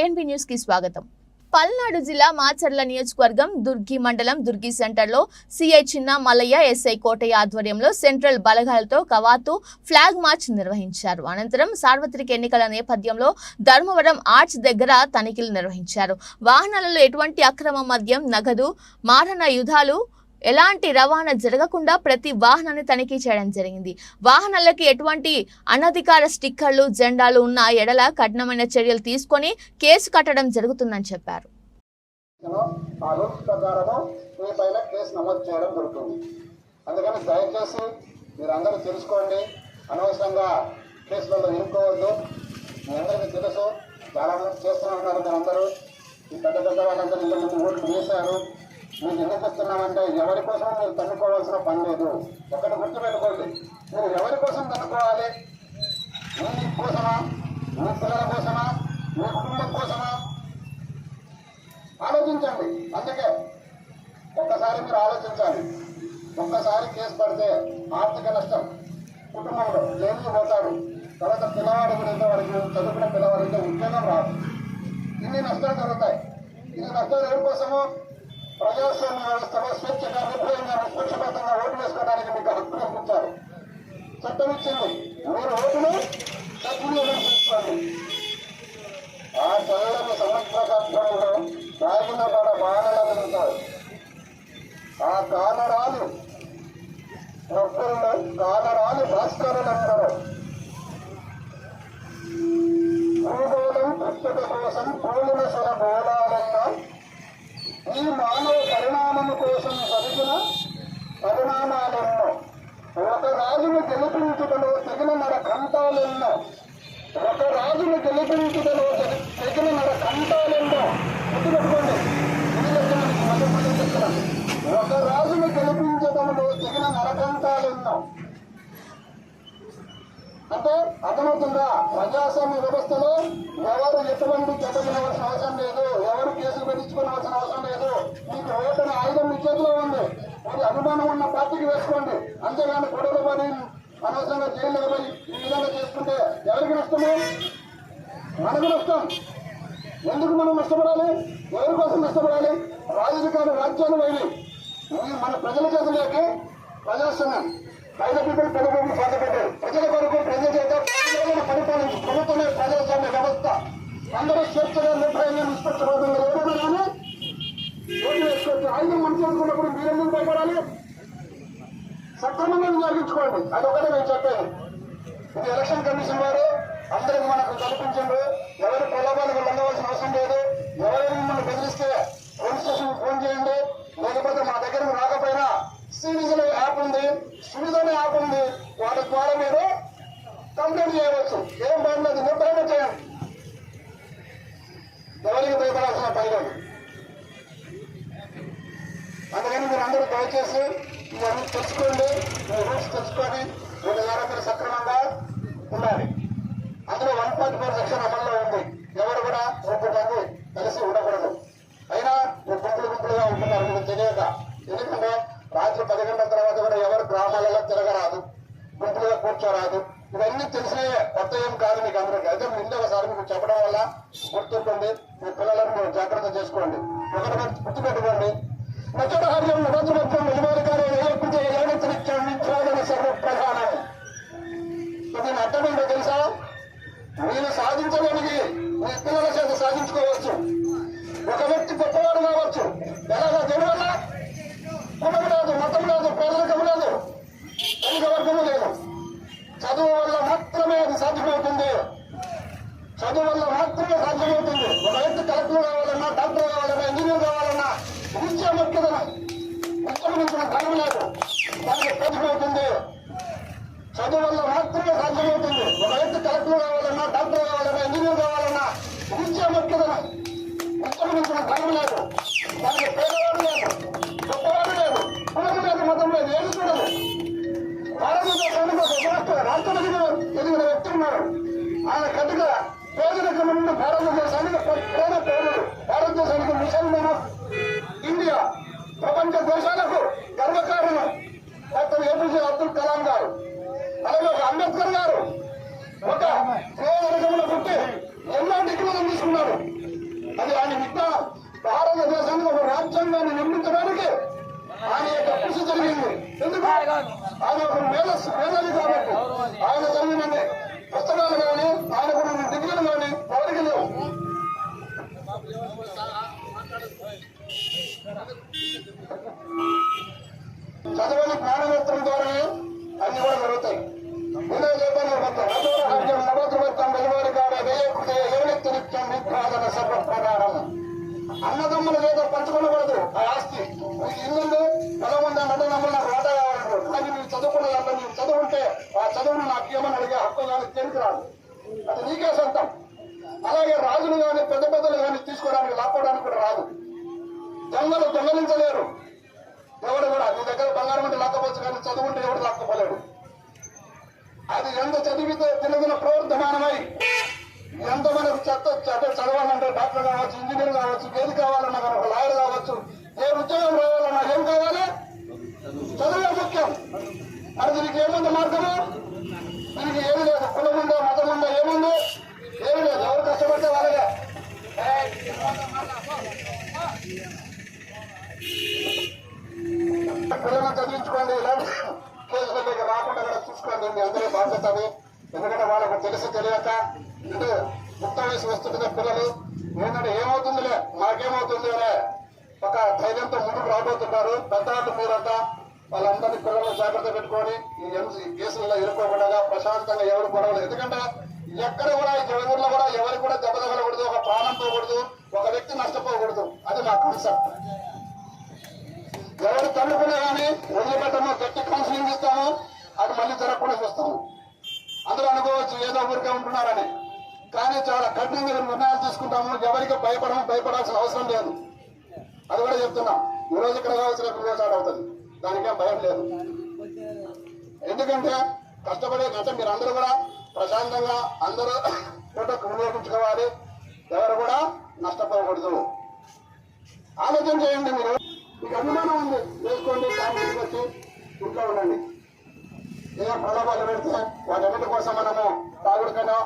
INB న్యూస్కి స్వాగతం. పల్నాడు జిల్లా మాచర్ల నియోజకవర్గం దుర్గి మండలం దుర్గి సెంటర్లో సిఐ చిన్న మల్లయ్య ఎస్ఐ కోటయ్య ఆధ్వర్యంలో సెంట్రల్ బలగాలతో కవాతు ఫ్లాగ్ మార్చ్ నిర్వహించారు. అనంతరం సార్వత్రిక ఎన్నికల నేపథ్యంలో ధర్మవరం ఆర్చ్ దగ్గర తనిఖీలు నిర్వహించారు. వాహనాలలో ఎటువంటి అక్రమ మద్యం నగదు మారణ యుధాలు ఎలాంటి రవాణా జరగకుండా ప్రతి వాహనాన్ని తనిఖీ చేయడం జరిగింది. వాహనాలకి ఎటువంటి అనధికార స్టిక్కర్లు జెండాలు ఉన్న ఎడల కఠినమైన చర్యలు తీసుకొని కేసు కట్టడం జరుగుతుందని చెప్పారు. అందుకని దయచేసి మీరు తెలుసుకోండి. అనవసరంగా కేసులలో ఇరుక్కోవద్దు. మీ అందరికీ తెలుసు. చాలా మంది చేస్తూనే ఉన్నారు అందరూ ఈ పెద్ద పెద్ద వాళ్ళందరూ ఇంత ముందు ఓట్లు వేశారు. మేము ఎందుకు వస్తున్నామంటే ఎవరి కోసం మీరు తన్నుకోవాల్సిన పని లేదు. ఒకటి గుర్తుపెట్టుకోండి. మీరు ఎవరి కోసం తన్నుకోవాలి? మీ కోసమా? మీ పిల్లల కోసమా? మీ కుటుంబం కోసమా? ఆలోచించండి. అందుకే ఒక్కసారి మీరు ఆలోచించాలి. ఒక్కసారి కేసు పడితే ఆర్థిక నష్టం కుటుంబంలో జైలుకి పోతాడు. తర్వాత పిల్లవాడు గురించి వాడికి చదువుకున్న పిల్లవాడికి ఉద్యోగం రాదు. ఇన్ని నష్టాలు జరుగుతాయి. ఇన్ని నష్టాలు ఎవరి కోసము? ప్రజాస్వామ్య వ్యవస్థలో స్వేచ్ఛగా నిర్భయంగా నిష్పక్షపాతంగా ఓటు వేసుకోవడానికి మీకు హక్కు కల్పించారు చట్టం ఇచ్చింది. మీరు ఓటును సద్వినియోగం చేసుకోండి ఆ చల్లని సముద్ర సత్వంలో రాగిన పడ బాణలు మానవ పరిణామము కోసం జరిగిన పరిణామాలెన్నో. ఒక రాజును గెలిపించుటలో తగిన నర కంఠాలెన్నో ఒక రాజును గెలిపించుటలో తెగి- తెగిన నర కంటాలెన్నో గుర్తుపెట్టుకోండి. ఒక రాజును గెలిపించడంలో తగిన నరకంఠాలెన్నో అంటే అర్థమవుతుందా? ప్రజాస్వామ్య వ్యవస్థలో ఎవరు ఎటువంటి చెప్పవలసిన అవసరం లేదు. ఎవరు కేసులు పెట్టించుకున్న అవసరం లేదు మీకు ఓటమి ఆయుధం మీ చేతిలో ఉంది మీరు అభిమానం ఉన్న పార్టీకి వేసుకోండి. అంతేగాని గొడవలు పని అనవసరంగా జైల్లో పోయి ఈ విధంగా చేసుకుంటే ఎవరికి నష్టము? మనకు నష్టం. ఎందుకు మనం నష్టపడాలి? ఎవరి కోసం నష్టపడాలి? రాజకీయాలు రాజ్యాలు వైలి మన ప్రజల చేతుల్లోకి ప్రజాస్వామ్యం. పైన పీపుల్ ప్రభుత్వం పొందబడ్డారు ప్రజల కొరకు ప్రజల చేత పరిపాలించి ప్రభుత్వమే ప్రజాస్వామ్య వ్యవస్థ. అందరూ స్వేచ్ఛగా నిర్భయంగా నిష్పక్షపాతం సక్రమంగా వినియోగించుకోండి అది ఒకటే నేను చెప్పేది. ఇది ఎలక్షన్ కమిషన్ వారు అందరికి మనకు కల్పించండు. ఎవరి ప్రలోభాలకు లొంగవలసిన అవసరం లేదు. ఎవరైనా మిమ్మల్ని బెదిరిస్తే పోలీస్ స్టేషన్ ఫోన్ చేయండి. లేకపోతే మా దగ్గరకు రాకపోయినా సివిజిల్ యాప్ ఉంది. సువిధనే యాప్ ఉంది. వాటి ద్వారా మీరు కంప్లైంట్ చేయవచ్చు. ఏం బాగుండదు లేదు. చేయండి. ఎవరికి భయపడాల్సిన పని లేదు. అందుకని మీరు అందరూ దయచేసి ఇవన్నీ తెలుసుకోండి మీ రూల్స్ తెలుసుకొని మీ జాగ్రత్తలు సక్రమంగా ఉండాలి. అందులో వన్ పాయింట్ ఫోర్ సెక్షన్ అమల్లో ఉంది. ఎవరు కూడా ముగ్గురు మంది కలిసి ఉండకూడదు. అయినా మీరు గుంపులు గుంపులుగా ఉంటున్నారు మీకు తెలియక ఎందుకంటే రాత్రి పది గంటల తర్వాత కూడా ఎవరు గ్రామాలలో తిరగరాదు గుంపులుగా కూర్చోరాదు. ఇవన్నీ తెలిసే కొత్త ఏం కాదు మీకు అందరికీ. అయితే ముందు ఒకసారి మీకు చెప్పడం వల్ల గుర్తుంటుంది. మీ పిల్లలను జాగ్రత్త చేసుకోండి. ఒకటి గుర్తుపెట్టుకోండి. నచ్చడహార్యం నడచవచ్చం యజమానికారు ఏర్పితే ఏడెత్తిన క్షమించాలని సర్వ ఇది అర్థం తెలుసా? మీరు సాధించలేనిది మీ పిల్లల చేత సాధించుకోవచ్చు. ఒక వ్యక్తి గొప్పవాడు కావచ్చు. ఎలాగా దేని వల్ల కులం లేదు మతం లేదు పేదరికం లేదు ధనిక వర్గము లేదు. చదువు వల్ల మాత్రమే అది సాధ్యమవుతుంది. చదువు వల్ల మాత్రమే సాధ్యమవుతుంది. ఒక వ్యక్తి కలెక్టర్ కావాలన్నా డాక్టర్ కావాలన్నా ఇంజనీర్ కావాలన్నా విద్య ఉత్తమించిన ధనం లేదు దానికి సాధ్యమవుతుంది చదువు వల్ల మాత్రమే సాధ్యమవుతుంది. ఒక వ్యక్తి కలెక్టర్ కావాలన్నా డాక్టర్ కావాలన్నా ఇంజనీర్ కావాలన్నా విద్య ముఖ్యతన ఉత్తమించిన ధనం లేదు దానికి పేదవాడు లేదు గొప్పవాడు లేదు కులం లేదు మతం లేదు ఏది చూడదు భారతదేశంలో ఒక ఎదిగిన వ్యక్తి ఉన్నారు. ఆయన కట్టుగా పేదరికం భారతదేశానికి ప్రేమ భారతదేశానికి ఏపీజే అబ్దుల్ కలాం గారు అలాగే ఒక అంబేద్కర్ గారు ఒక పేదరికంలో పుట్టి ఎన్నో డిగ్రీలు తీసుకున్నారు. అది ఆయన విద్య భారతదేశానికి ఒక రాజ్యాంగాన్ని నిర్మించడానికి ఆయన యొక్క కృషి జరిగింది. ఎందుకు? ఆయన ఒక మేధస్సు మేధావి కాబట్టి. ఆ ఆస్తి నీకు ఇల్లు పొలం ఉందా అన్నదమ్ములు నాకు వాటా కావాలంటారు. కానీ నేను చదువుకున్న నేను నీవు చదువుంటే ఆ చదువును నాకు ఏమని అడిగే హక్కు కానీ తెలిసి రాదు? అది నీకే సొంతం. అలాగే రాజులు కానీ పెద్ద పెద్దలు కానీ తీసుకోవడానికి లాక్కోవడానికి కూడా రాదు. దొంగలు దొంగలించలేరు. ఎవడు కూడా నీ దగ్గర బంగారం ఉంటే లాక్కపోవచ్చు కానీ చదువుంటే ఎవడు లాక్కపోలేడు. అది ఎంత చదివితే తినదిన ప్రవర్ధమానమై ఎంత మనకు చెత్త చెత్త చదవాలంటే డాక్టర్ కావచ్చు ఇంజనీర్ కావచ్చు ఏది కావాలన్నా కానీ ఒక లాయర్ కావచ్చు ఏ ఉద్యోగం రావాలన్నా నాకేం కావాలి? చదువే ముఖ్యం. అది దీనికి ఏముంది మార్గము? దీనికి ఏమి లేదు. కులం ఉందో మతం ఉందో ఏముంది? ఏమి లేదు. ఎవరు కష్టపడితే వాళ్ళగా పిల్లలను చదివించుకోండి ఇలాంటి కేసులకి రాకుండా కూడా చూసుకోండి. మీ అందరూ బాధ్యత అని ఎందుకంటే వాళ్ళకు తెలిసి తెలియక అంటే ముక్త వయసు వస్తుంటే పిల్లలు ఏంటంటే ఏమవుతుందిలే? మాకేమవుతుందిలే ఒక ధైర్యంతో ముందుకు రాబోతున్నారు. పెద్దవాళ్ళు మీరంతా వాళ్ళందరినీ పిల్లలను జాగ్రత్త పెట్టుకొని ఈ ఎంసీ కేసులలో ఇరుక్కోకుండా ప్రశాంతంగా ఎవరు గొడవలు ఎందుకంటే ఎక్కడ కూడా ఈ జగూరులో కూడా ఎవరికి కూడా దెబ్బ తగలకూడదు. ఒక ప్రాణం పోకూడదు. ఒక వ్యక్తి నష్టపోకూడదు. అది నా కాన్సెప్ట్. ఎవరు తల్లుకునే కానీ వదిలిపెట్టమో గట్టి కౌన్సిలింగ్ ఇస్తాము. అది మళ్ళీ జరగకుండా చూస్తాము. అందరూ అనుకోవచ్చు ఏదో ఊరికే ఉంటున్నారని. కానీ చాలా కఠినంగా నిర్ణయాలు తీసుకుంటాము. ఎవరికి భయపడము భయపడాల్సిన అవసరం లేదు. అది కూడా చెప్తున్నా. ఈ రోజు ఇక్కడ కావాల్సిన రోజు అవుతుంది. దానికేం భయం లేదు. ఎందుకంటే కష్టపడే కష్టం మీరు అందరూ కూడా ప్రశాంతంగా అందరూ ఫోటోకు వినియోగించుకోవాలి ఎవరు కూడా నష్టపోకూడదు. ఆలోచన చేయండి మీరు. మీకు అనుమానం ఉంది. వేసుకోండి దాన్ని వచ్చి ఇంట్లో ఉండండి. ఏదో ప్రలోభాలు పెడితే వాటన్నిటి కోసం మనము తాగుడుకనో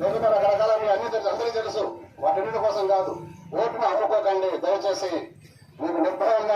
లేకపోతే రకరకాల మీ అన్ని తెలుసు అందరికీ తెలుసు వాటన్నిటి కోసం కాదు. ఓటును అమ్ముకోకండి దయచేసి మీకు నిర్భయంగా